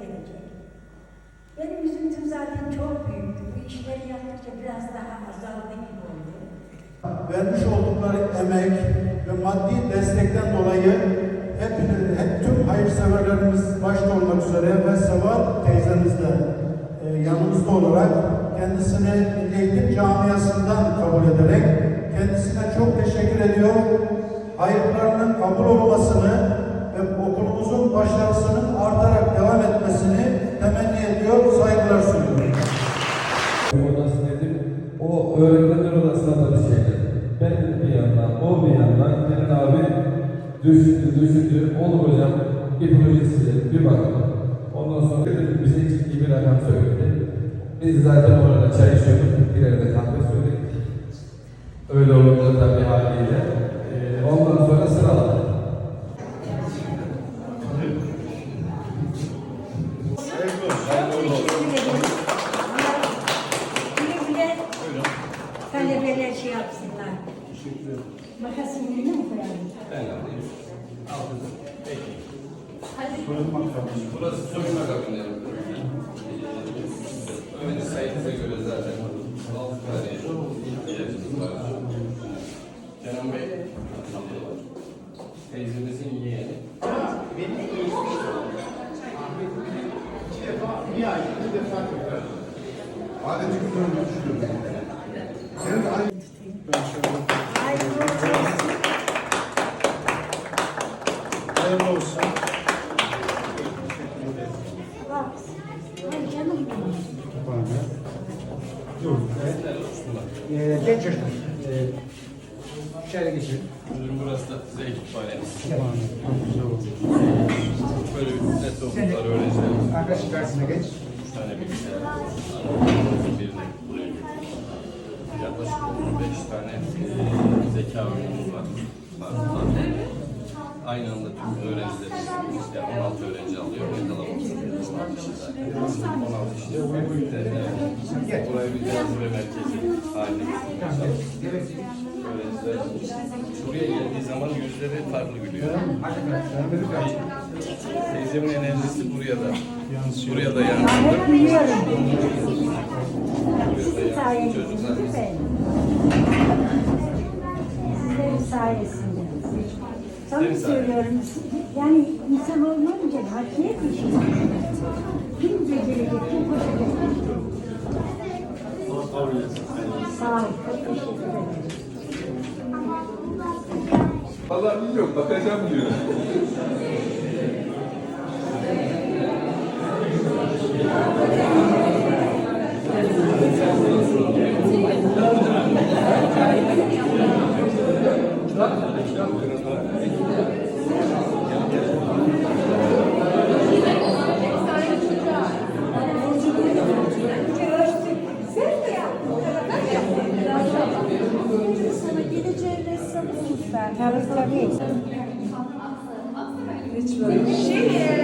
gelecek. Benim üzüntüm zaten çok büyüktü. Bu işleri yaptıkça biraz daha azaldı gibi oldu. vermiş oldukları emek ve maddi destekten dolayı hep, hep tüm hayırseverlerimiz başta olmak üzere ve Seval teyzemiz de e, yanımızda olarak kendisini Milli Eğitim Camiası'ndan kabul ederek kendisine çok teşekkür ediyor. Hayırlarının kabul olmasını ve okulumuzun başarısının artarak devam etmesini temenni ediyor, saygılar sunuyorum. odası dedim. O öğretmenler odasında da bir şeydi. Ben bir yandan, o bir yandan. Kenan abi düşündü, düşündü. Olur hocam bir proje size bir bakalım. Ondan sonra dedim, bize ciddi bir rakam söyledi. Biz zaten orada çay içiyorduk. Bir yerde kahve söyledik. Öyle olunca tabii haliyle. Ee, ondan sonra sıraladık. Güle güle talebeler şey yapsınlar. Makasın yerine mi koyalım? Ben alayım. Al kızım. Peki. Burası soyunma kabinleri. Öyle sayınıza göre zaten altı tane ilacımız var. Kenan Bey, teyzemizin Adeti güzel düşünüyorum. Senin aynı Hayırlı olsun. Ee, genç çocuklar. Ee, şöyle geçin. Müdürüm burası da size kütüphanemiz. Tamam. Güzel oldu. Böyle bir net okullar öğrencilerimiz. Arkadaşın karşısına geç. Tane bilgisayar. Birine buraya Yaklaşık 15 tane zeka oyunumuz var. var. Aynı anda tüm öğrenciler, Burayı bir cazibe merkezi haline. Öğrenciler buraya geldiği zaman yüzleri farklı gülüyor. Teyzemin enerjisi buraya da buraya da yansıdı. Sizin sayenizde değil mi? Sayesinde. Sana söylüyorum. Yani insan olmayınca hakiyet işi. Kim Sağ ol, çok. Vallahi bilmiyorum, bakacağım diyor. Tabii. Hiç böyle. Şey,